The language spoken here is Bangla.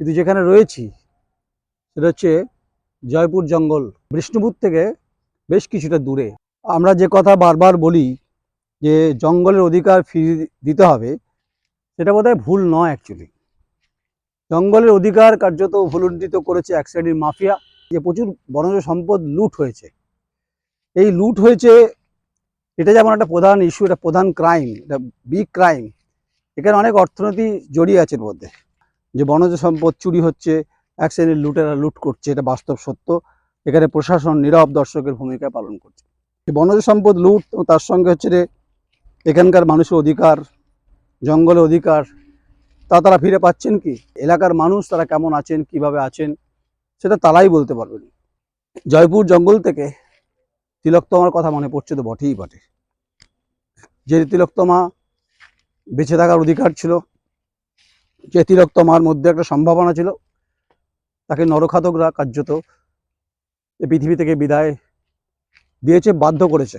কিন্তু যেখানে রয়েছি, সেটা হচ্ছে জয়পুর জঙ্গল, বিষ্ণুপুর থেকে বেশ কিছুটা দূরে। আমরা যে কথা বারবার বলি যে জঙ্গলের অধিকার ফিরিয়ে দিতে হবে, সেটা বোধহয় ভুল নয় অ্যাকচুয়ালি জঙ্গলের অধিকার কার্যত ভুলুণ্ঠিত করেছে এক শ্রেণির মাফিয়া, যে প্রচুর বনজ সম্পদ লুট হয়েছে। এই লুট হয়েছে, এটা যেমন একটা প্রধান ইস্যু এটা প্রধান ক্রাইম এটা বিগ ক্রাইম এখানে অনেক অর্থনীতি জড়িয়ে আছে এর মধ্যে। যে বনজ সম্পদ চুরি হচ্ছে, এক শ্রেণির লুটেরা লুট করছে, এটা বাস্তব সত্য। এখানে প্রশাসন নীরব দর্শকের ভূমিকা পালন করছে। বনজ সম্পদ লুট তার সঙ্গে হচ্ছে যে এখানকার মানুষের অধিকার, জঙ্গলের অধিকার, তা তারা ফিরে পাচ্ছেন কি? এলাকার মানুষ তারা কেমন আছেন, কীভাবে আছেন, সেটা তারাই বলতে পারবেন। জয়পুর জঙ্গল থেকে তিলকতমার কথা মনে পড়ছে তো বটেই বটে। যে তিলকতমা বেঁচে থাকার অধিকার ছিল যে মার মধ্যে একটা সম্ভাবনা ছিল। তাকে নরখাতকরা কার্যত পৃথিবী থেকে বিদায় দিয়েছে, বাধ্য করেছে।